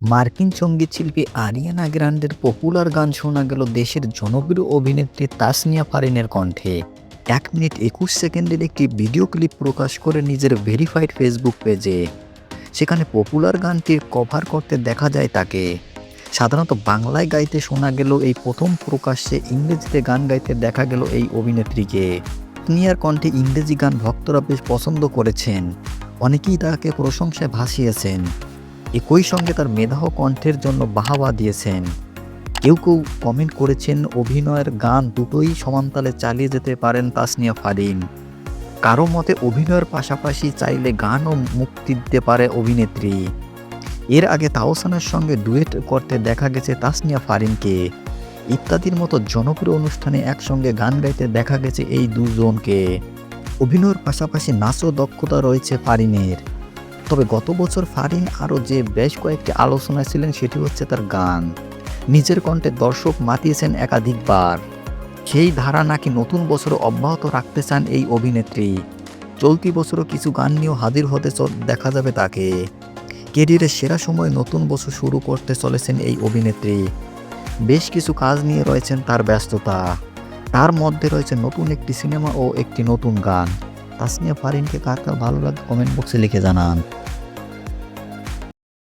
মার্কিন সংগীত শিল্পী আরিয়ানা গ্রান্ডের পপুলার গান শোনা গেল দেশের জনপ্রিয় অভিনেত্রী তাসনিয়া ফারিনের কণ্ঠে। এক মিনিট একুশ সেকেন্ডের একটি ভিডিও ক্লিপ প্রকাশ করে নিজের ভেরিফাইড ফেসবুক পেজে। সেখানে পপুলার গানটির কভার করতে দেখা যায় তাকে। সাধারণত বাংলায় গাইতে শোনা গেল এই প্রথম প্রকাশ্যে ইংরেজিতে গান গাইতে দেখা গেল এই অভিনেত্রীকে। নিয়ার কণ্ঠে ইংরেজি গান ভক্তরা বেশ পছন্দ করেছেন। অনেকেই তাকে প্রশংসায় ভাসিয়েছেন। একই সঙ্গে তার মেধাহ কণ্ঠের জন্য বাহাবা দিয়েছেন। কেউ কেউ কমেন্ট করেছেন, অভিনয়ের গান দুটোই সমানতালে চালিয়ে যেতে পারেন তাসনিয়া ফারিন। কারও মতে অভিনয়ের পাশাপাশি চাইলে গানও মুক্তি দিতে পারে অভিনেত্রী। এর আগে তাওসানের সঙ্গে ডুয়েট করতে দেখা গেছে তাসনিয়া ফারিনকে। ইত্যাদির মতো জনপ্রিয় অনুষ্ঠানে একসঙ্গে গান গাইতে দেখা গেছে এই দুজনকে। অভিনয়ের পাশাপাশি নাচও দক্ষতা রয়েছে ফারিনের। তবে গত বছর ফারিন আরও যে বেশ কয়েকটি আলোচনায় ছিলেন সেটি হচ্ছে তার গান। নিজের কণ্ঠে দর্শক মাতিয়েছেন একাধিকবার। সেই ধারা নাকি নতুন বছর অব্যাহত রাখতে চান এই অভিনেত্রী। চলতি বছরও কিছু গান নিয়েও হাজির হতে দেখা যাবে তাকে। কেরিয়ারের সেরা সময় নতুন বছর শুরু করতে চলেছেন এই অভিনেত্রী। বেশ কিছু কাজ নিয়ে রয়েছেন তার ব্যস্ততা। তার মধ্যে রয়েছে নতুন একটি সিনেমা ও একটি নতুন গান। তাসনিয়া ফারিনকে কার কার ভালো লাগে কমেন্ট বক্সে লিখে জানান।